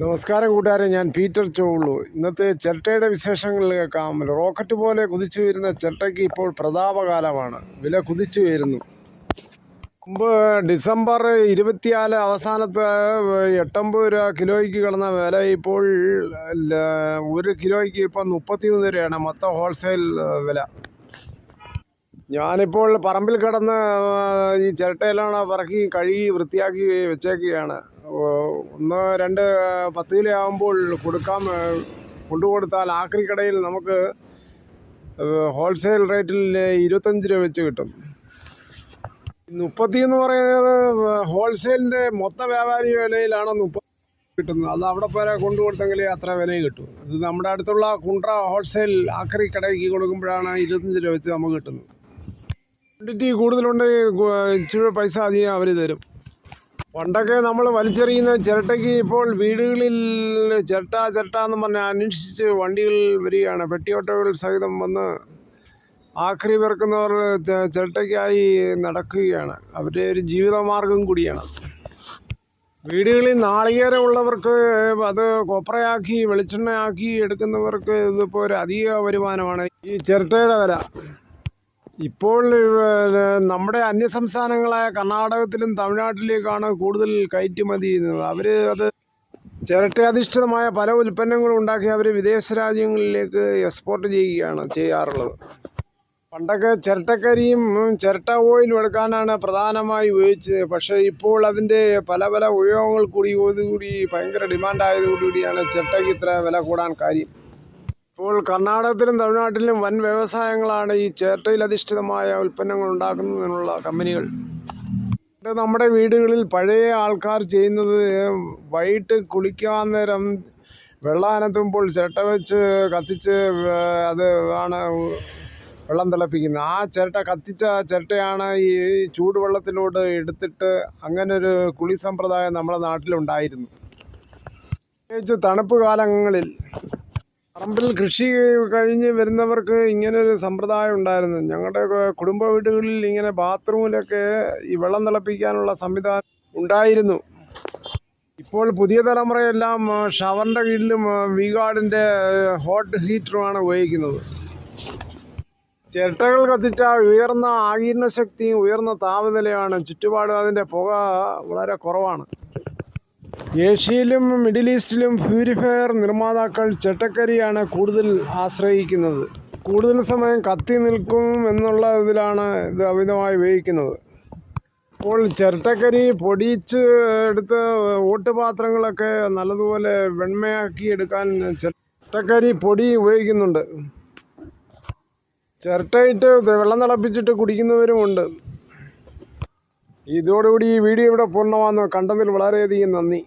നമസ്കാരം കൂട്ടുകാരെ. ഞാൻ പീറ്റർ ചോളു ഇന്നത്തെ ചിരട്ടയുടെ വിശേഷങ്ങൾ കേൾക്കാം റോക്കറ്റ് പോലെ കുതിച്ചു വരുന്ന ചിരട്ടയ്ക്ക് ഇപ്പോൾ പ്രതാപകാലമാണ്. വില കുതിച്ചു വരുന്നു മുമ്പ് ഡിസംബർ ഇരുപത്തിനാല് അവസാനത്ത് എട്ടമ്പത് രൂപ കിലോയ്ക്ക് കിടന്ന വില ഇപ്പോൾ ഒരു കിലോയ്ക്ക് ഇപ്പം മുപ്പത്തിമൂന്ന് രൂപയാണ് മൊത്തം ഹോൾസെയിൽ വില. ഞാനിപ്പോൾ പറമ്പിൽ കിടന്ന് ഈ ചിരട്ടയെല്ലാം പറക്കി കഴുകി വൃത്തിയാക്കി വെച്ചേക്കുകയാണ്. ഒന്ന് രണ്ട് പത്ത് കിലോ ആകുമ്പോൾ കൊടുക്കാൻ കൊണ്ടുകൊടുത്താൽ ആക്രി കടയിൽ നമുക്ക് ഹോൾസെയിൽ റേറ്റിൽ ഇരുപത്തഞ്ച് രൂപ വെച്ച് കിട്ടും. മുപ്പത്തി എന്ന് പറയുന്നത് ഹോൾസെയിലിന്റെ മൊത്ത വ്യാപാരി വിലയിലാണ് മുപ്പത് കിട്ടുന്നത്. അത് അവിടെ പോലെ കൊണ്ടു കൊടുത്തെങ്കിൽ അത്ര വിലയും കിട്ടും. ഇത് നമ്മുടെ അടുത്തുള്ള കുണ്ട്ര ഹോൾസെയിൽ ആക്രി കടയ്ക്ക് കൊടുക്കുമ്പോഴാണ് ഇരുപത്തഞ്ച് രൂപ വെച്ച് നമുക്ക് കിട്ടുന്നത്. ക്വാണ്ടിറ്റി കൂടുതലുണ്ടെങ്കിൽ ഇച്ചിരി പൈസ അധികം അവർ തരും. പണ്ടൊക്കെ നമ്മൾ വലിച്ചെറിയുന്ന ചിരട്ടയ്ക്ക് ഇപ്പോൾ വീടുകളിൽ ചിരട്ട ചിരട്ട എന്ന് പറഞ്ഞ് അന്വേഷിച്ച് വണ്ടികൾ വരികയാണ്. പെട്ടിയോട്ടോകൾ സഹിതം വന്ന് ആക്രി പിറക്കുന്നവർ ചിരട്ടയ്ക്കായി നടക്കുകയാണ്. അവരുടെ ഒരു ജീവിതമാർഗം കൂടിയാണ് വീടുകളിൽ നാളികേരം ഉള്ളവർക്ക് അത് കൊപ്രയാക്കി വെളിച്ചെണ്ണയാക്കി എടുക്കുന്നവർക്ക് ഇതിപ്പോൾ ഒരു അധിക വരുമാനമാണ്. ഈ ചിരട്ടയുടെ വില. ഇപ്പോൾ നമ്മുടെ അന്യസംസ്ഥാനങ്ങളായ കർണാടകത്തിലും തമിഴ്നാട്ടിലേക്കാണ് കൂടുതൽ കയറ്റുമതി ചെയ്യുന്നത്. അവർ അത് ചിരട്ടയധിഷ്ഠിതമായ പല ഉൽപ്പന്നങ്ങളും ഉണ്ടാക്കി അവർ വിദേശ രാജ്യങ്ങളിലേക്ക് എക്സ്പോർട്ട് ചെയ്യുകയാണ് ചെയ്യാറുള്ളത്. പണ്ടൊക്കെ ചിരട്ടക്കരിയും ചിരട്ട ഓയിലും എടുക്കാനാണ് പ്രധാനമായി ഉപയോഗിച്ചത്. പക്ഷേ ഇപ്പോൾ അതിന്റെ പല പല ഉപയോഗങ്ങൾ കൂടി കൂടി ഭയങ്കര ഡിമാൻഡായതോടുകൂടിയാണ് ചിരട്ടയ്ക്ക് ഇത്ര വില കൂടാൻ കാര്യം. ഇപ്പോൾ കർണാടകത്തിലും തമിഴ്നാട്ടിലും വൻ വ്യവസായങ്ങളാണ് ഈ ചേർട്ടയിൽ അധിഷ്ഠിതമായ ഉൽപ്പന്നങ്ങൾ ഉണ്ടാക്കുന്നതിനുള്ള കമ്പനികൾ. നമ്മുടെ വീടുകളിൽ പഴയ ആൾക്കാർ ചെയ്യുന്നത് വൈകിട്ട് കുളിക്കാൻ നേരം വെള്ളം അനത്തുമ്പോൾ ചിരട്ട വെച്ച് കത്തിച്ച് അത് ആണ് വെള്ളം തിളപ്പിക്കുന്നത്. ആ ചിരട്ട കത്തിച്ച ചിരട്ടയാണ് ഈ ചൂടുവെള്ളത്തിലോട്ട് എടുത്തിട്ട് അങ്ങനെ ഒരു കുളി സമ്പ്രദായം നമ്മുടെ നാട്ടിലുണ്ടായിരുന്നു. പ്രത്യേകിച്ച് തണുപ്പ് കാലങ്ങളിൽ പറമ്പിൽ കൃഷി കഴിഞ്ഞ് വരുന്നവർക്ക് ഇങ്ങനെ ഒരു സമ്പ്രദായം ഉണ്ടായിരുന്നു. ഞങ്ങളുടെ കുടുംബ വീടുകളിൽ ഇങ്ങനെ ബാത്റൂമിലൊക്കെ ഈ വെള്ളം തിളപ്പിക്കാനുള്ള സംവിധാനം ഉണ്ടായിരുന്നു. ഇപ്പോൾ പുതിയ തലമുറയെല്ലാം ഷവറിന്റെ കീഴിലും വി ഗാർഡിന്റെ ഹോട്ട് ഹീറ്ററുമാണ് ഉപയോഗിക്കുന്നത്. ചിരട്ടകൾ കത്തിച്ച ഉയർന്ന ആകീർണ ശക്തിയും ഉയർന്ന താപനിലയാണ് ചുറ്റുപാടും അതിന്റെ പുക വളരെ കുറവാണ്. ഏഷ്യയിലും മിഡിൽ ഈസ്റ്റിലും പ്യൂരിഫയർ നിർമ്മാതാക്കൾ ചെട്ടക്കരിയാണ് കൂടുതൽ ആശ്രയിക്കുന്നത്. കൂടുതൽ സമയം കത്തി നിൽക്കും എന്നുള്ള ഇതിലാണ് ഇത് അമിതമായി ഉപയോഗിക്കുന്നത്. ഇപ്പോൾ ചിരട്ടക്കരി പൊടിച്ച് എടുത്ത് ഓട്ടുപാത്രങ്ങളൊക്കെ നല്ലതുപോലെ വെണ്മയാക്കി എടുക്കാൻ ചിരട്ടക്കരി പൊടി ഉപയോഗിക്കുന്നുണ്ട്. ചിരട്ടയിട്ട് വെള്ളം തിളപ്പിച്ചിട്ട് കുടിക്കുന്നവരുമുണ്ട് ഇതോടുകൂടി ഈ വീഡിയോ ഇവിടെ പൂർണമാകുന്നു കണ്ടതിൽ വളരെയധികം നന്ദി.